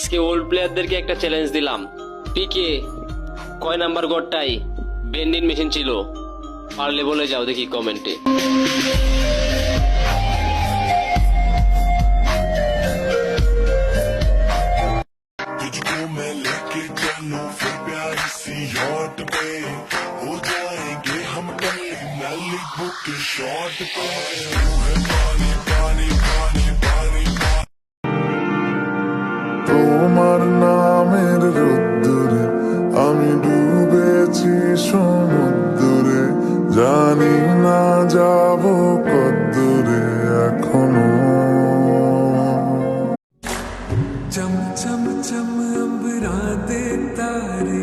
আজকে ওল্ড প্লেয়ারদেরকে একটা চ্যালেঞ্জ দিলাম। পিকে কয় নাম্বার গড়টাই বেন্ডিং মেশিন ছিল। পারলে বলে যাও দেখি কমেন্টে Short জানি না যাব কদ্দূরে এখনও। চম চম চম রাতে দে তারে